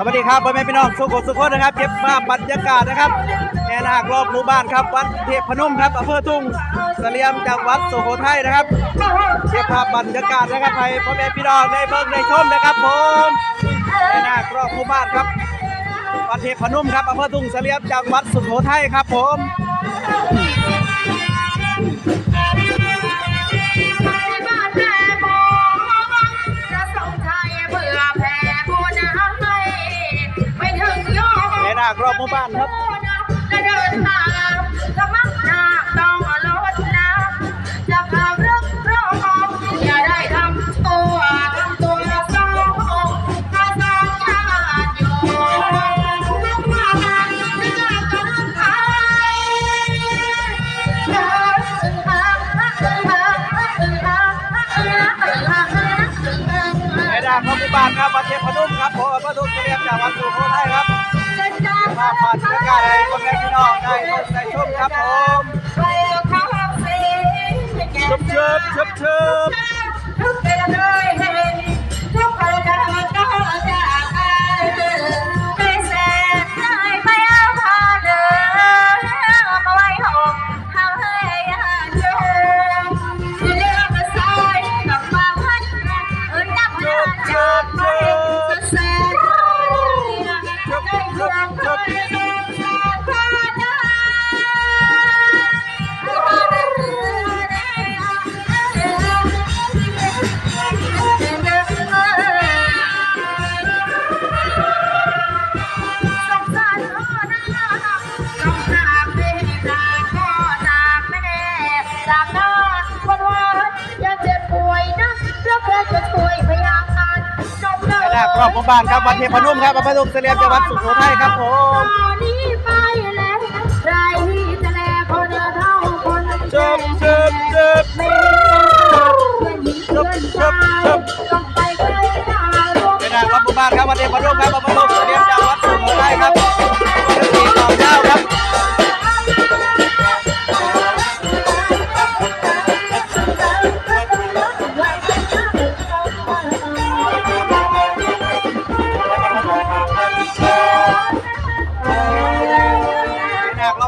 สวัสดีครับพ่อแม่พี่น้องสุขสุขนะครับเก็บภาพบรรยากาศนะครับแห่นาครอบหมู่บ้านครับวัดเทพพนมครับอำเภอทุ่งเสลียมจังหวัดสุโขทัยนะครับเก็บภาพบรรยากาศนะครับให้พ่อแม่พี่น้องได้เบิ่งได้ชมนะครับผมแห่นาครอบหมู่บ้านครับวัดเทพพนมครับอำเภอทุ่งเสลียมจังหวัดสุโขทัยครับผมาครอบหมู่บ้านครับจะเดินทางจะมักหน้าต้องลดน้ำจะขับรถรอบอย่าได้ทำตัวทำตัวสองถ้าสองญาติอยู่นักมากันจะกันไปเดินทางเดินทางเดินทางเดินทางเดินทางเดินทางแห่าครอบหมู่บ้านครับวัดเทพพนมครับผมอำเภอทุ่งเสลียมจังหวัดสุโขทัย ผ่านบรรยากาศให้พ่อแม่พี่น้องได้ชมได้ชมครับผมชุบชุบชบชุบ รอบหมู่บ้านครับวัดเทพนมครับอำเภอดงเสลียมจังหวัดสุโขทัยครับผม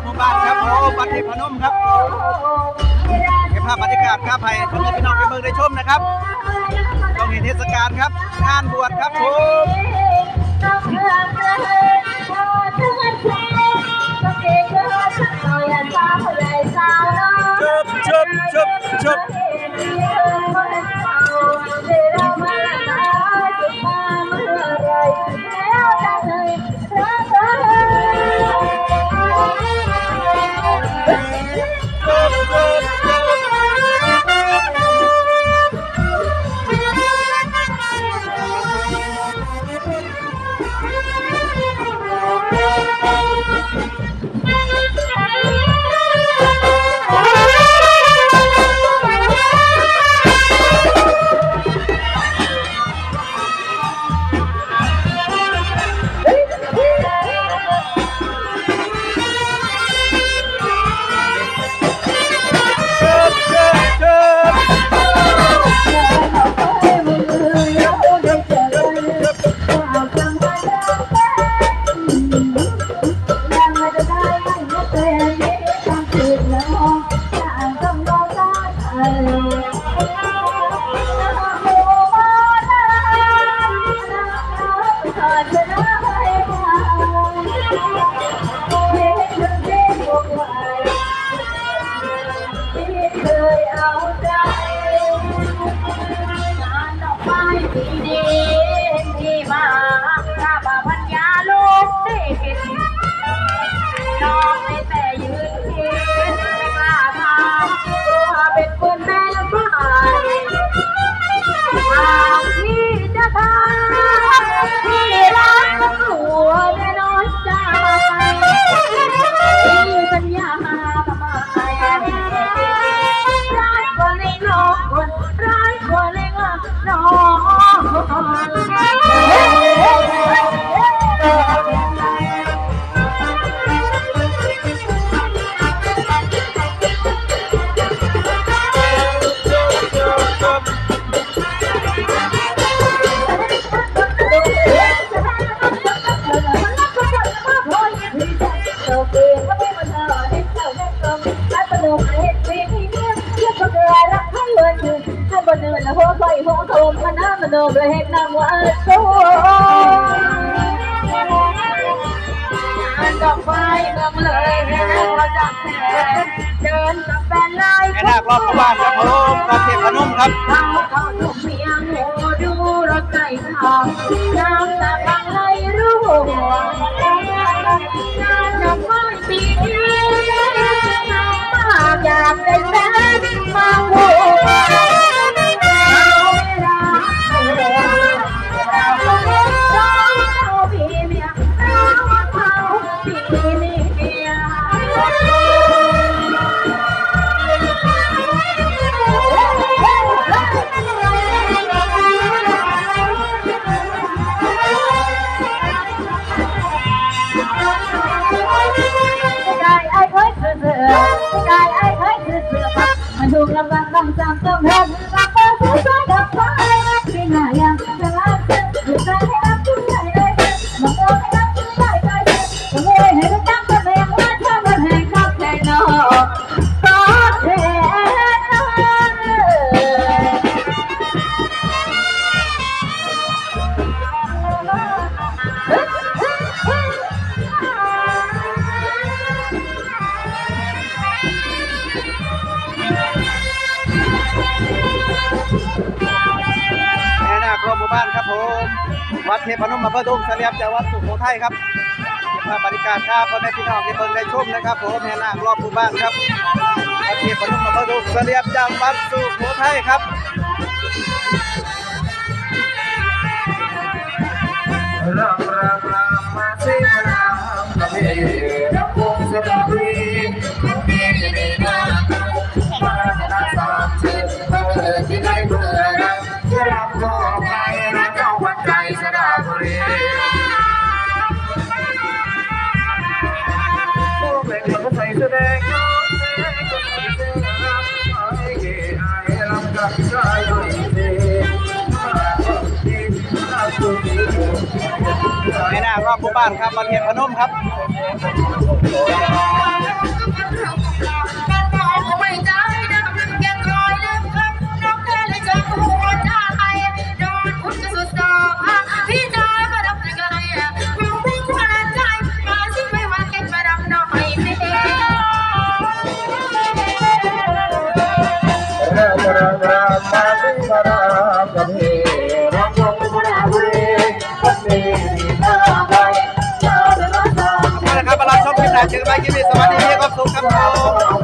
หมู่บ้านครับผมวัดเทพนมครับเก็บภาพบรรยากาศครับให้พ่อแม่พี่น้องได้เบิ่งได้ชมนะครับช่วงนี้เทศกาลครับงานบวชครับผมชบชบชบชบ บเลยนำว่าโซงานดอกไม้เมืองเลยเราจับแขนเดินกับแฟนไล่แม่นาครอบหมู่บ้านครับผมวัดเทพนุ่มครับเขาเขาถูกเมียงโง่ดูรถไก่ทองน้ำตาพังไหลรู้งานดอกไม้ปีนี้ มัน แม่นาครอบหมู่บ้านครับผมวัดเทพนมอำเภอทุ่งเสลี่ยมจังหวัดสุโขทัยครับเก็บภาพบรรยากาศครับพ่อแม่พี่น้องที่เบิ่งได้ชมนะครับผมแม่นาครอบหมู่บ้านครับวัดเทพนมอำเภอทุ่งเสลี่ยมจังหวัดสุโขทัยครับรามรามรามมาสิรามกะเมรับวงสตรี ไม่นารอบผู้บ้านครับวัดเทพนมครับ ชาวเ